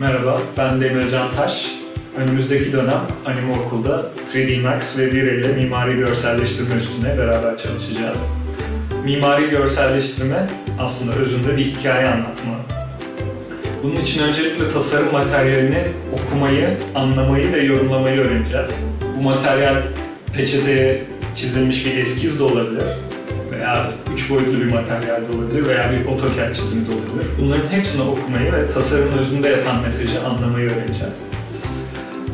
Merhaba, ben Demircan Taş. Önümüzdeki dönem Anime Okul'da 3D Max ve Vire ile mimari görselleştirme üstüne beraber çalışacağız. Mimari görselleştirme aslında özünde bir hikaye anlatma. Bunun için öncelikle tasarım materyalini okumayı, anlamayı ve yorumlamayı öğreneceğiz. Bu materyal peçeteye çizilmiş bir eskiz de olabilir veya üç boyutlu bir materyal de olabilir veya bir AutoCAD çizimi de olabilir. Bunların hepsini okumayı ve tasarımın özünde yatan mesajı anlamayı öğreneceğiz.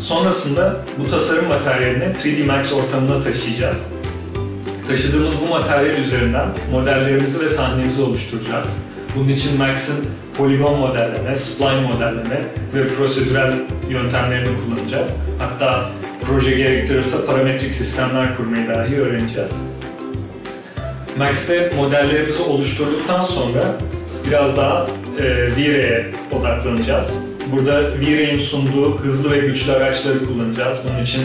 Sonrasında bu tasarım materyalini 3D Max ortamına taşıyacağız. Taşıdığımız bu materyal üzerinden modellerimizi ve sahnemizi oluşturacağız. Bunun için Max'in poligon modelleme, spline modelleme ve prosedürel yöntemlerini kullanacağız. Hatta proje gerektirirse parametrik sistemler kurmayı dahi öğreneceğiz. Max'te modellerimizi oluşturduktan sonra biraz daha e, V-Ray'e odaklanacağız. Burada V-Ray'in sunduğu hızlı ve güçlü araçları kullanacağız. Bunun için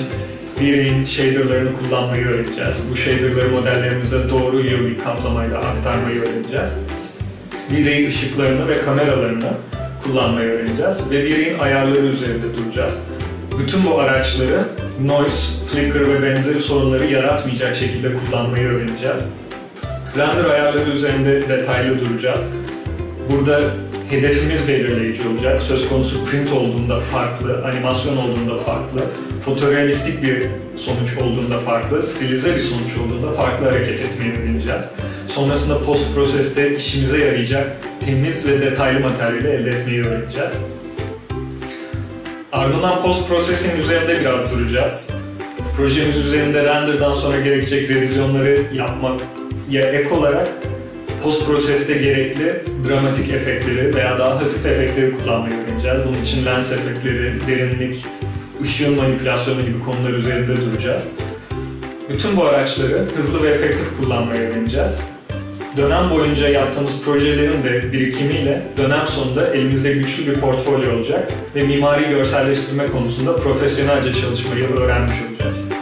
V-Ray'in shaderlarını kullanmayı öğreneceğiz. Bu shaderları modellerimize doğru UV kaplamayla aktarmayı öğreneceğiz. V-Ray ışıklarını ve kameralarını kullanmayı öğreneceğiz. Ve V-Ray'in ayarları üzerinde duracağız. Bütün bu araçları noise, flicker ve benzeri sorunları yaratmayacak şekilde kullanmayı öğreneceğiz. Render ayarları üzerinde detaylı duracağız. Burada hedefimiz belirleyici olacak. Söz konusu print olduğunda farklı, animasyon olduğunda farklı, fotorealistik bir sonuç olduğunda farklı, stilize bir sonuç olduğunda farklı hareket etmeyi öğreneceğiz. Sonrasında post proseste işimize yarayacak temiz ve detaylı materyali elde etmeyi öğreneceğiz. Ardından post processing üzerinde biraz duracağız. Projemiz üzerinde renderdan sonra gerekecek revizyonları yapmak ya ek olarak post proseste gerekli dramatik efektleri veya daha hafif efektleri kullanmayı öğreneceğiz. Bunun için lens efektleri, derinlik, ışığın manipülasyonu gibi konular üzerinde duracağız. Bütün bu araçları hızlı ve efektif kullanmayı öğreneceğiz. Dönem boyunca yaptığımız projelerin de birikimiyle dönem sonunda elimizde güçlü bir portfolyo olacak ve mimari görselleştirme konusunda profesyonelce çalışmayı öğrenmiş olacağız.